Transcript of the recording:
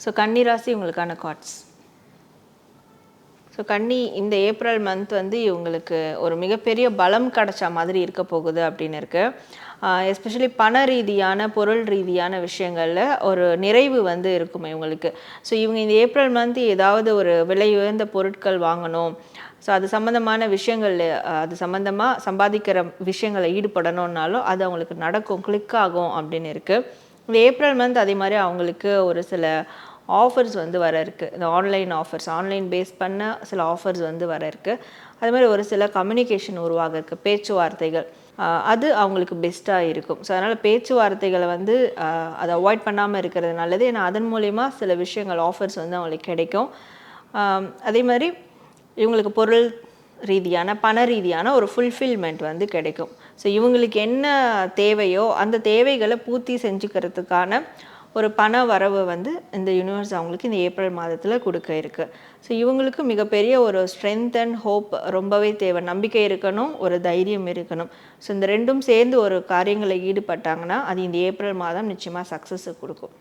So கன்னி ராசி உங்களுக்கான கார்ட்ஸ் ஸோ கன்னி இந்த ஏப்ரல் மந்த் வந்து இவங்களுக்கு ஒரு மிகப்பெரிய பலம் கிடச்ச மாதிரி இருக்க போகுது அப்படின்னு இருக்குது எஸ்பெஷலி பண ரீதியான பொருள் ரீதியான விஷயங்களில் ஒரு நிறைவு வந்து இருக்கும் இவங்களுக்கு ஸோ இவங்க இந்த ஏப்ரல் மந்த் ஏதாவது ஒரு விலை உயர்ந்த பொருட்கள் வாங்கணும். ஸோ அது சம்மந்தமான விஷயங்கள் அது சம்மந்தமாக சம்பாதிக்கிற விஷயங்களை ஈடுபடணும்னாலும் அது அவங்களுக்கு நடக்கும் கிளிக் ஆகும் அப்படின்னு இருக்குது ஏப்ரல் மந்த் அதே மாதிரி அவங்களுக்கு ஒரு சில ஆஃபர்ஸ் வந்து வர இருக்குது இந்த ஆன்லைன் ஆஃபர்ஸ் ஆன்லைன் பேஸ் பண்ண சில ஆஃபர்ஸ் வந்து வர இருக்குது அது மாதிரி ஒரு சில கம்யூனிகேஷன் உருவாக இருக்குது பேச்சுவார்த்தைகள் அது அவங்களுக்கு பெஸ்ட்டாக இருக்கும். ஸோ அதனால் பேச்சுவார்த்தைகளை வந்து அதை அவாய்ட் பண்ணாமல் இருக்கிறது நல்லது. ஏன்னா அதன் மூலிமா சில விஷயங்கள் ஆஃபர்ஸ் வந்து அவங்களுக்கு கிடைக்கும். அதே மாதிரி இவங்களுக்கு பொருள் ரீதியான பண ரீதியான ஒரு ஃபுல்ஃபில்மெண்ட் வந்து கிடைக்கும். ஸோ இவங்களுக்கு என்ன தேவையோ அந்த தேவைகளை பூர்த்தி செஞ்சுக்கிறதுக்கான ஒரு பண வரவு வந்து இந்த யூனிவர்ஸ் அவங்களுக்கு இந்த ஏப்ரல் மாதத்தில் கொடுக்க இருக்கு. ஸோ இவங்களுக்கு மிகப்பெரிய ஒரு ஸ்ட்ரென்த் அண்ட் ஹோப் ரொம்பவே தேவை. நம்பிக்கை இருக்கணும் ஒரு தைரியம் இருக்கணும். ஸோ இந்த ரெண்டும் சேர்ந்து ஒரு காரியங்களை ஈடுபட்டாங்கன்னா அது இந்த ஏப்ரல் மாதம் நிச்சயமாக சக்ஸஸை கொடுக்கும்.